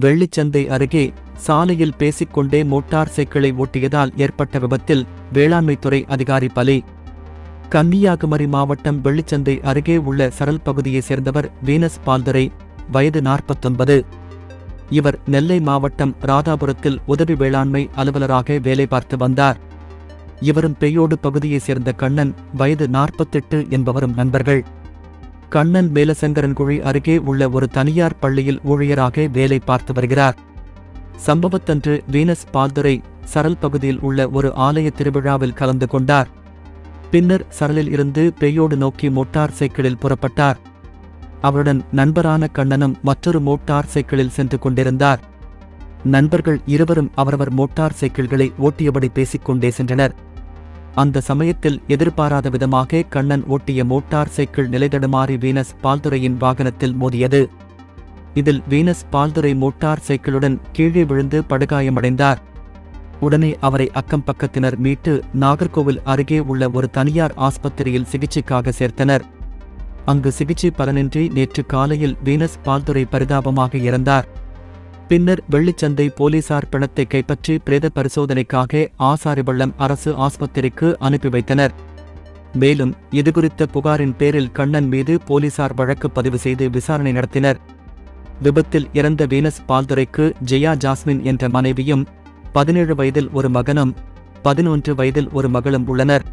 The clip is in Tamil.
வெள்ளிச்சந்தை அருகே சாலையில் பேசிக்கொண்டே மோட்டார் சைக்கிளை ஓட்டியதால் ஏற்பட்ட விபத்தில் வேளாண்மைத்துறை அதிகாரி பலி. கன்னியாகுமரி மாவட்டம் வெள்ளிச்சந்தை அருகே உள்ள சரல் பகுதியைச் சேர்ந்தவர் வீனஸ் பால்தரை வயது நாற்பத்தொன்பது. இவர் நெல்லை மாவட்டம் ராதாபுரத்தில் உதவி வேளாண்மை அலுவலராக வேலை பார்த்து வந்தார். இவரும் பெய்யோடு பகுதியைச் சேர்ந்த கண்ணன் வயது நாற்பத்தெட்டு என்பவரும் நண்பர்கள். கண்ணன் மேலசங்கரன்குழி அருகே உள்ள ஒரு தனியார் பள்ளியில் ஊழியராக வேலை பார்த்து வருகிறார். சம்பவத்தன்று வீனஸ் பால்துரை சரல் பகுதியில் உள்ள ஒரு ஆலய திருவிழாவில் கலந்து கொண்டார். பின்னர் சரலில் இருந்து பெய்யோடு நோக்கி மோட்டார் சைக்கிளில் புறப்பட்டார். அவருடன் நண்பரான கண்ணனும் மற்றொரு மோட்டார் சைக்கிளில் சென்று கொண்டிருந்தார். நண்பர்கள் இருவரும் அவரவர் மோட்டார் சைக்கிள்களை ஓட்டியபடி பேசிக்கொண்டே சென்றனர். அந்த சமயத்தில் எதிர்பாராத விதமாக கண்ணன் ஓட்டிய மோட்டார் சைக்கிள் நிலைதடுமாறி வீனஸ் பால்துரையின் வாகனத்தில் மோதியது. இதில் வீனஸ் பால்துரை மோட்டார் சைக்கிளுடன் கீழே விழுந்து படுகாயமடைந்தார். உடனே அவரை அக்கம் பக்கத்தினர் மீட்டு நாகர்கோவில் அருகே உள்ள ஒரு தனியார் ஆஸ்பத்திரியில் சிகிச்சைக்காக சேர்த்தனர். அங்கு சிகிச்சை பலனின்றி நேற்று காலையில் வீனஸ் பால்துரை பரிதாபமாக இறந்தார். பின்னர் வெள்ளிச்சந்தை போலீசார் பிணத்தை கைப்பற்றி பிரேத பரிசோதனைக்காக ஆசாரிவள்ளம் அரசு ஆஸ்பத்திரிக்கு அனுப்பி வைத்தனர். மேலும் இதுகுறித்த புகாரின் பேரில் கண்ணன் மீது போலீசார் வழக்கு பதிவு செய்து விசாரணை நடத்தினர். விபத்தில் இறந்த வீனஸ் பால்துரைக்கு ஜெயா ஜாஸ்மின் என்ற மனைவியும் பதினேழு வயதில் ஒரு மகனும் பதினொன்று வயதில் ஒரு மகளும் உள்ளனர்.